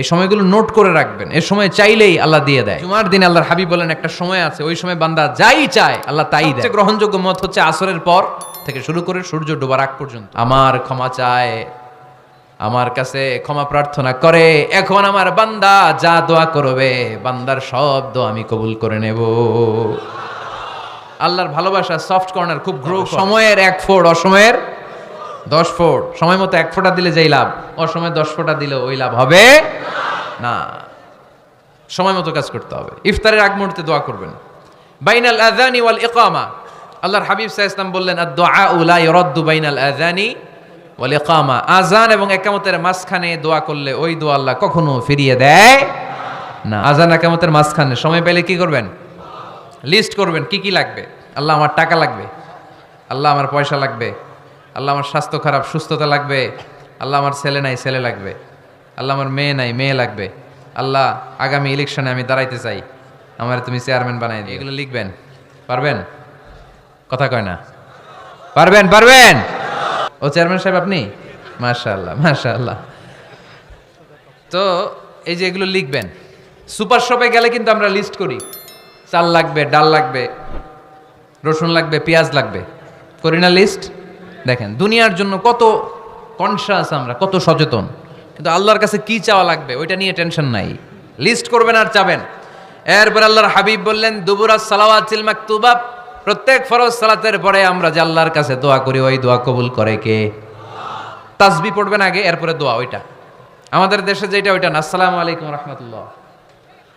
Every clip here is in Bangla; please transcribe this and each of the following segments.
এই সময়গুলো নোট করে রাখবেন। এই সময় চাইলেই আল্লাহ দিয়ে দেয়। জুমার দিন আল্লাহর হাবিব বলেন একটা সময় আছে ওই সময় বান্দা যাই চায় আল্লাহ তাই দেয়। গ্রহণযোগ্য মত হচ্ছে আসরের পর থেকে শুরু করে সূর্য ডোবার আগ পর্যন্ত। আমার ক্ষমা চায় আমার কাছে ক্ষমা প্রার্থনা করে এখন আমার বান্দা যা দোয়া করবে বান্দার সব দোয়া আমি কবুল করে নেব। আল্লাহর ভালোবাসা সফট কর্নার খুব গ্রো সময়ের এক ফোড় অসময়ের দশ ফোড় সময় মতো এক ফোঁটা দিলে যেই লাভ, অসময়ে দশ ফোঁটা দিলে ওই লাভ হবে না। সময় মতো কাজ করতে হবে। ইফতারের আগ মুহূর্তে দোয়া করবেন। বাইনাল আযানি ওয়াল ইকামা। আল্লাহর হাবিব আলাইহি ওয়াসাল্লাম বললেন আদ-দুআ লা ইরাদ্দু বাইনাল আযানি ওয়াল ইকামা। আযান এবং একামতের মাঝখানে দোয়া করলে ওই দোয়া আল্লাহ কখনো ফিরিয়ে দেয় না। আজান একামতের মাঝখানে সময় পেলে কি করবেন? লিস্ট করবেন, কি কি লাগবে? আল্লাহ আমার টাকা লাগবে। আল্লাহ আমার পয়সা লাগবে। আল্লাহ আমার স্বাস্থ্য খারাপ, সুস্থতা লাগবে। আল্লাহ আমার ছেলে নাই, ছেলে লাগবে। আল্লাহ আমার মেয়ে নাই, মেয়ে লাগবে। আল্লাহ আগামী ইলেকশনে আমি দাঁড়াইতে চাই। আমার তুমি চেয়ারম্যান বানাই দিও। এগুলো লিখবেন। পারবেন? কথা কয় না। পারবেন পারবেন? ও চেয়ারম্যান সাহেব আপনি? মাশাআল্লাহ মাশাআল্লাহ। তো এই যে এগুলো লিখবেন। সুপার শপে গেলে কিন্তু আমরা লিস্ট করি। চাল লাগবে, ডাল লাগবে, রসুন লাগবে, পেঁয়াজ লাগবে। করি না লিস্ট দেখেন, দুনিয়ার জন্য কত কনসাস আমরা, কত সচেতন। কিন্তু আল্লাহর কাছে কি চাওয়া লাগবে, ওইটা নিয়ে টেনশন নাই। লিস্ট করবেন আর চাবেন। এরপর আল্লাহর হাবিব বললেন দুবুরাজ সালাওয়াত সিল মাকতুবা প্রত্যেক ফরজ সালাতের পরে আমরা যে আল্লাহর কাছে দোয়া করি, ওই দোয়া কবুল করে কে? তাসবি পড়বেন আগে, এরপরে দোয়া, ওইটা। আমাদের দেশে যেটা, ওইটা না। আসসালামু আলাইকুম রহমতুল্লাহ।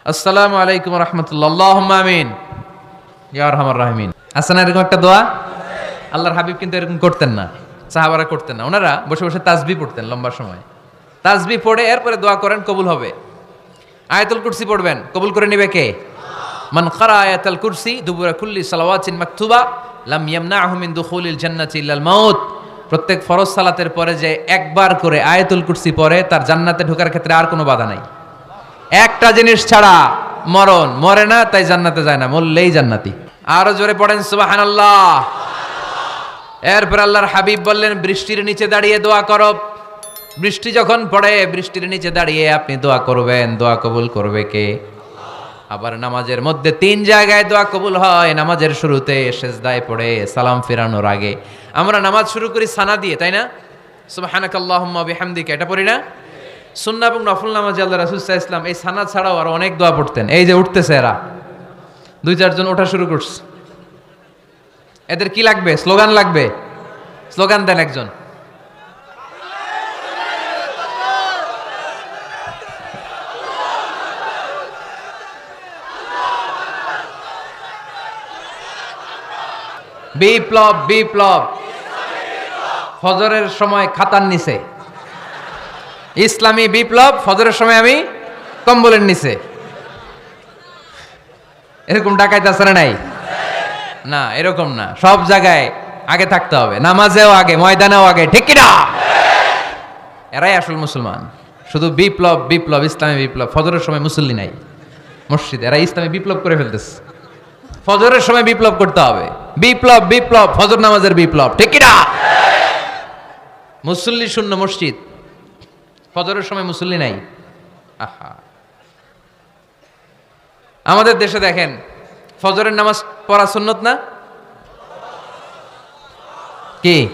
আসসালামু আলাইকুম রহমতুল্লাহ। আল্লাহুম্মা আমিন। ইয়া আরহামার রাহিমিন। আছে না এরকম একটা দোয়া? আল্লাহর হাবিব কিন্তু এরকম করতেন না, সাহাবারা করতেন না। ওনারা বসে বসে তাসবি পড়তেন লম্বা সময়। তাসবি পড়ে এরপরে দোয়া করেন, কবুল হবে। আয়াতুল কুরসি পড়বেন, কবুল করে নিবে কে? মান খারা আয়াতুল কুরসি দুবুরা কুল্লি সালাওয়াতিন মাকতুবা, লাম ইয়ামনাহু মিন দুখুলিল জান্নাতি ইল্লাল মাউত। প্রত্যেক ফরজ সালাতের পরে যে একবার করে আয়াতুল কুরসি পড়ে, তার জান্নাতে ঢোকার ক্ষেত্রে আর কোনো বাধা নাই। একটা জিনিস ছাড়া মরণ, মরে না, তাই জান্নাতে যায় না, মরলেই জান্নাতি। আরও জোরে পড়েন, সুবহানাল্লাহ। এরপর আল্লাহর হাবিব বললেন, বৃষ্টির নিচে দাঁড়িয়ে দোয়া করো। বৃষ্টি যখন পড়ে, বৃষ্টির নিচে দাঁড়িয়ে আপনি দোয়া করবেন। দোয়া কবুল করবে কে? আবার নামাজের মধ্যে তিন জায়গায় দোয়া কবুল হয়। নামাজের শুরুতে সেজদায় পড়ে, সালাম ফেরানোর আগে। আমরা নামাজ শুরু করি সানা দিয়ে, তাই না? সুবহানাকাল্লাহুম্মা এটা পড়ি না? সুন্না এবং নফল নামাজ আল্লাহ আলাইহি ওয়াসাল্লাম এই সানা ছাড়াও আর অনেক দোয়া পড়তেন। এই যে উঠতেছে এরা। দুই চারজন ওঠা শুরু করছে। এদের কি লাগবে? স্লোগান লাগবে? স্লোগান দেন একজন। বিপ্লব বিপ্লব। ফজরের সময় খাতার নিচে। ইসলামী বিপ্লব, ফজরের সময় আমি কম্বলের নিচে। এরকম ডাকাইতে না নাই? না, এরকম না। সব জায়গায় আগে থাকতে হবে। নামাজেও আগে, ময়দানেও আগে। ঠিক কিনা এরাই আসল মুসলমান। শুধু বিপ্লব বিপ্লব, ইসলামী বিপ্লব। ফজরের সময় মুসল্লি নাই। মসজিদ এরা ইসলামী বিপ্লব করে ফেলতেছে। ফজরের সময় বিপ্লব করতে হবে। বিপ্লব বিপ্লব, ফজর নামাজের বিপ্লব। ঠিক কিনা মুসল্লি শূন্য মসজিদ। ফজরের সময় মুসল্লি নাই। আহা। আমাদের দেশে দেখেন ফজরের নামাজ পড়া সুন্নত না? কি?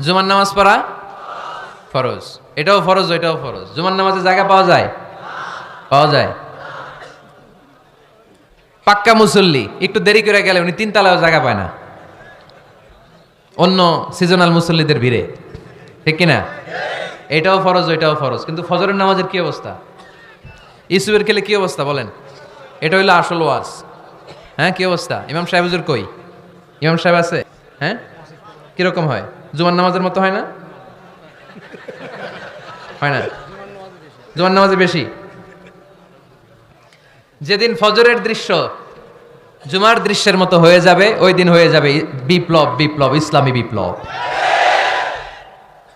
জুমার নামাজ পড়া ফরজ। এটাও ফরজ, ওইটাও ফরজ। জুমার নামাজে জায়গা পাওয়া যায়? পাওয়া যায়। পাক্কা মুসল্লি, একটু দেরি করে গেলে উনি তিন তালাও জায়গা পায় না। অন্য সিজনাল মুসল্লিদের ভিড়ে। ঠিক কিনা? এটাও ফরজ, ওইটাও ফরজ। কিন্তু ফজরের নামাজের কি অবস্থা? ইসুবের খেলে কি অবস্থা বলেন? এটা হইল আসল ওয়াজ। হ্যাঁ কি অবস্থা? ইমাম সাহেব হুজুর কই? ইমাম সাহেব আছে? হ্যাঁ? কীরকম হয়? জুমার নামাজের মতো হয় না? হয় না? জুমার নামাজে বেশি? যেদিন ফজরের দৃশ্য জুমার দৃশ্যের মতো হয়ে যাবে, ওই দিন হয়ে যাবে বিপ্লব বিপ্লব, ইসলামী বিপ্লব।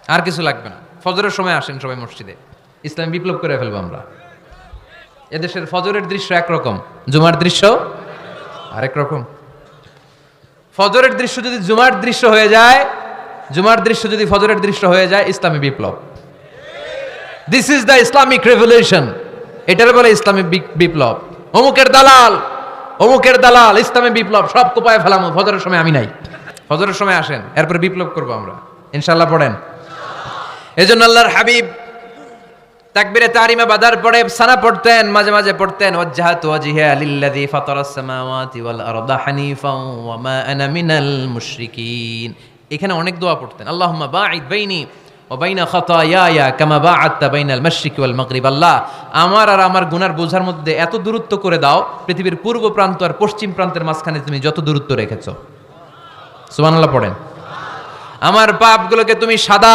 আর কিছু লাগবে না। ফজরের সময় আসেন সবাই মসজিদে। ইসলামী বিপ্লব করে ফেলব আমরা। এদেশের ফজরের দৃশ্য একরকম। জুমার দৃশ্য আরেক রকম। ফজরের দৃশ্য যদি জুমার দৃশ্য হয়ে যায়, জুমার দৃশ্য যদি ফজরের দৃশ্য হয়ে যায়, ইসলামী বিপ্লব। This is the Islamic revolution এটার বলে ইসলামী বিপ্লব। অমুকের দালাল অমুকের দালাল, ইসলামী বিপ্লব, সব কোপায় ফেলাম, ফজরের সময় আমি নাই। ফজরের সময় আসেন, এরপরে বিপ্লব করব আমরা। ইনশাল্লাহ পড়েন। এজন্য আল্লাহর হাবিব তাকবিরে তারিমে বাদার পড়ে সানা পড়তেন, মাঝে মাঝে পড়তেন, ওয়াজ্জাহাতু ওয়াজহিয়া লিল্লাযী ফাতারাস সামাওয়াতি ওয়াল আরদা হানিফাও ওয়া মা আনা মিনাল মুশরিকিন। এখানে অনেক দোয়া পড়তেন, আল্লাহুম্মা বাঈদ বাইনি ওয়া বাইনা খাতায়ায়া কামা বাআদতা বাইনাল মাশরিকি ওয়াল মাগরিব। আল্লাহ, আমার আর আমার গুনার বোঝার মধ্যে এত দূরত্ব করে দাও, পৃথিবীর পূর্ব প্রান্ত আর পশ্চিম প্রান্তের মাঝখানে তুমি যত দূরত্ব রেখেছো। সুবহানাল্লাহ পড়েন। আমার পাপগুলোকে তুমি সাদা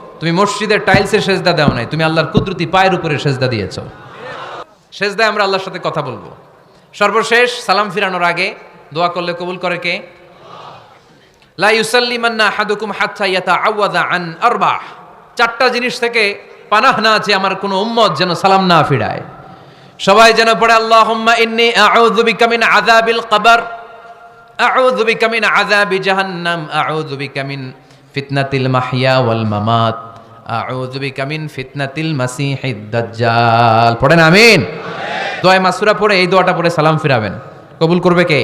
তুমি মসজিদের টাইলসের সেজদা দাও নাই, তুমি আল্লাহর কুদরতি পায়ের উপরে সেজদা দিয়েছ। সেজদায় আমরা আল্লাহর সাথে কথা বলব। সর্বশেষ সালাম ফিরানোর আগে দোয়া করলে কবুল করে কে? চারটা জিনিস থেকে পানাহ না আছে আমার কোনো উম্মত যেন সালাম না ফিরায়। সবাই যেন পড়ে, আল্লাহুম্মা ইন্নী আউযু বিকা মিন আযাবিল কবর জাহান্নাম ফিতনাতিল মাহইয়া ওয়াল মামাত। ফিতনাতিল পড়েন আমিন। দোয়া মাসুরা পড়ে এই দোয়াটা পড়ে সালাম ফিরাবেন। কবুল করবে কে?